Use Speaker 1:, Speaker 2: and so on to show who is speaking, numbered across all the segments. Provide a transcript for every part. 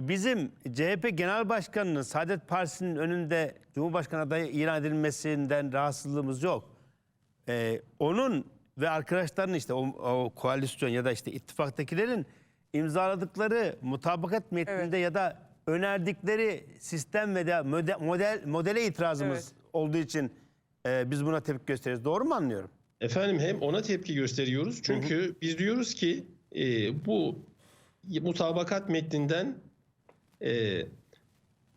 Speaker 1: Bizim CHP Genel Başkanı'nın Saadet Partisi'nin önünde Cumhurbaşkanı adayı ilan edilmesinden rahatsızlığımız yok. Ee, onun ve arkadaşlarının işte o, o koalisyon ya da işte ittifaktakilerin imzaladıkları mutabakat metninde ya da önerdikleri sistem ve de model, model modele itirazımız
Speaker 2: Evet.
Speaker 1: olduğu için e, biz buna tepki gösteriyoruz. Doğru mu anlıyorum?
Speaker 3: Efendim hem ona tepki gösteriyoruz. Çünkü biz diyoruz ki e, bu mutabakat metninden e,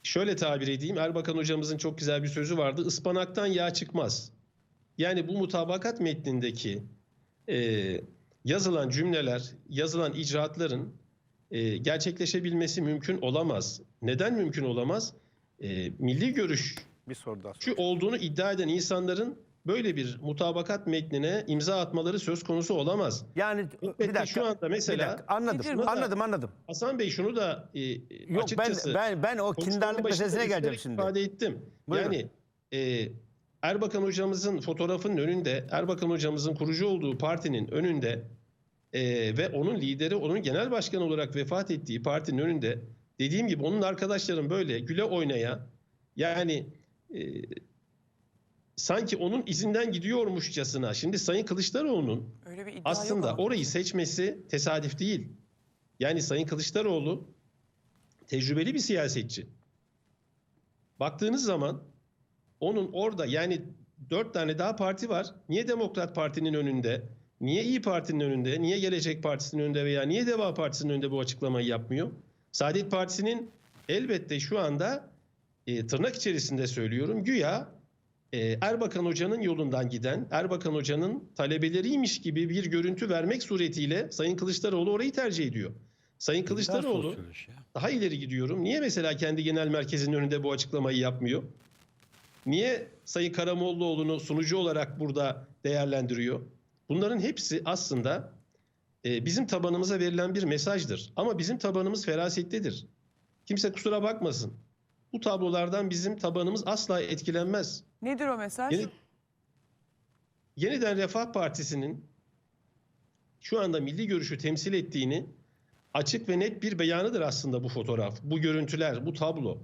Speaker 3: şöyle tabir edeyim. Erbakan hocamızın çok güzel bir sözü vardı. Ispanaktan yağ çıkmaz. Yani bu mutabakat metnindeki e, yazılan cümleler, yazılan icraatların e, gerçekleşebilmesi mümkün olamaz. Neden mümkün olamaz? E, milli görüş
Speaker 1: Bir soru daha.
Speaker 3: şu olduğunu iddia eden insanların böyle bir mutabakat metnine imza atmaları söz konusu olamaz.
Speaker 1: Yani bir dakika.
Speaker 3: şu anda mesela-
Speaker 1: bir dakika, anladım.
Speaker 2: Bu?
Speaker 1: Anladım, anladım.
Speaker 3: Hasan Bey şunu da e,
Speaker 1: Yok
Speaker 3: açıkçası
Speaker 1: ben ben ben o kindarlık meselesine geleceğim
Speaker 3: üzülerek
Speaker 1: şimdi.
Speaker 3: ifade ettim.
Speaker 1: Buyurun.
Speaker 3: Yani e, Erbakan hocamızın fotoğrafının önünde, Erbakan hocamızın kurucu olduğu partinin önünde e, ve onun lideri, onun genel başkanı olarak vefat ettiği partinin önünde dediğim gibi onun arkadaşların böyle güle oynaya yani e, sanki onun izinden gidiyormuşçasına şimdi Sayın Kılıçdaroğlu'nun aslında orayı seçmesi tesadüf değil. Yani Sayın Kılıçdaroğlu tecrübeli bir siyasetçi. Baktığınız zaman onun orada yani dört tane daha parti var. Niye Demokrat Parti'nin önünde, niye İyi Parti'nin önünde, niye Gelecek Partisi'nin önünde veya niye Deva Partisi'nin önünde bu açıklamayı yapmıyor? Saadet Partisi'nin elbette şu anda e, tırnak içerisinde söylüyorum güya Erbakan Hoca'nın yolundan giden, Erbakan Hoca'nın talebeleriymiş gibi bir görüntü vermek suretiyle Sayın Kılıçdaroğlu orayı tercih ediyor. Sayın Kılıçdaroğlu daha ileri gidiyorum. Niye mesela kendi genel merkezinin önünde bu açıklamayı yapmıyor? Niye Sayın Karamollaoğlu'nu sunucu olarak burada değerlendiriyor? Bunların hepsi aslında e, bizim tabanımıza verilen bir mesajdır. Ama bizim tabanımız ferasetlidir. Kimse kusura bakmasın. Bu tablolardan bizim tabanımız asla etkilenmez.
Speaker 2: Nedir o mesaj?
Speaker 3: Yeni, Yeniden Refah Partisi'nin şu anda milli görüşü temsil ettiğini açık ve net bir beyanıdır aslında bu fotoğraf, bu görüntüler, bu tablo.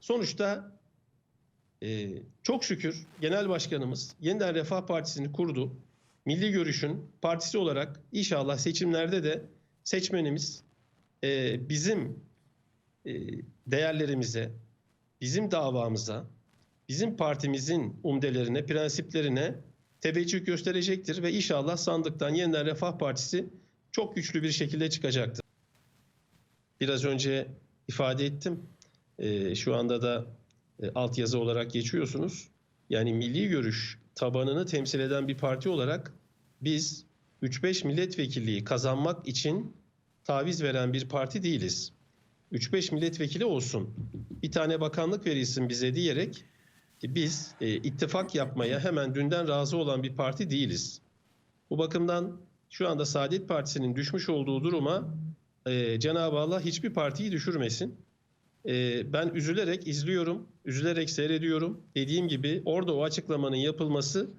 Speaker 3: Sonuçta e, çok şükür Genel Başkanımız Yeniden Refah Partisi'ni kurdu. Milli Görüş'ün partisi olarak inşallah seçimlerde de seçmenimiz e, bizim e, değerlerimize, bizim davamıza, bizim partimizin umdelerine, prensiplerine teveccüh gösterecektir ve inşallah sandıktan yeniden Refah Partisi çok güçlü bir şekilde çıkacaktır. Biraz önce ifade ettim. Ee, şu anda da e, altyazı olarak geçiyorsunuz. Yani milli görüş tabanını temsil eden bir parti olarak biz 3-5 milletvekilliği kazanmak için taviz veren bir parti değiliz. 3-5 milletvekili olsun, bir tane bakanlık verilsin bize diyerek e, biz e, ittifak yapmaya hemen dünden razı olan bir parti değiliz. Bu bakımdan şu anda Saadet Partisi'nin düşmüş olduğu duruma e, Cenab-ı Allah hiçbir partiyi düşürmesin. E, ben üzülerek izliyorum, üzülerek seyrediyorum. Dediğim gibi orada o açıklamanın yapılması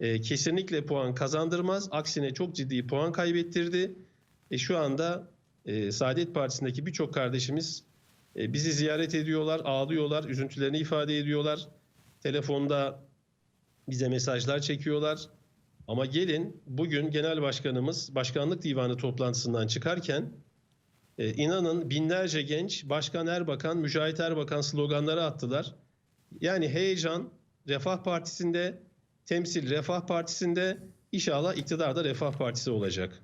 Speaker 3: e, kesinlikle puan kazandırmaz. Aksine çok ciddi puan kaybettirdi. E, şu anda e, Saadet Partisi'ndeki birçok kardeşimiz e, bizi ziyaret ediyorlar, ağlıyorlar, üzüntülerini ifade ediyorlar. Telefonda bize mesajlar çekiyorlar. Ama gelin bugün Genel Başkanımız Başkanlık Divanı toplantısından çıkarken e, inanın binlerce genç Başkan Erbakan, Mücahit Erbakan sloganları attılar. Yani heyecan Refah Partisi'nde, temsil Refah Partisi'nde, inşallah iktidarda Refah Partisi olacak.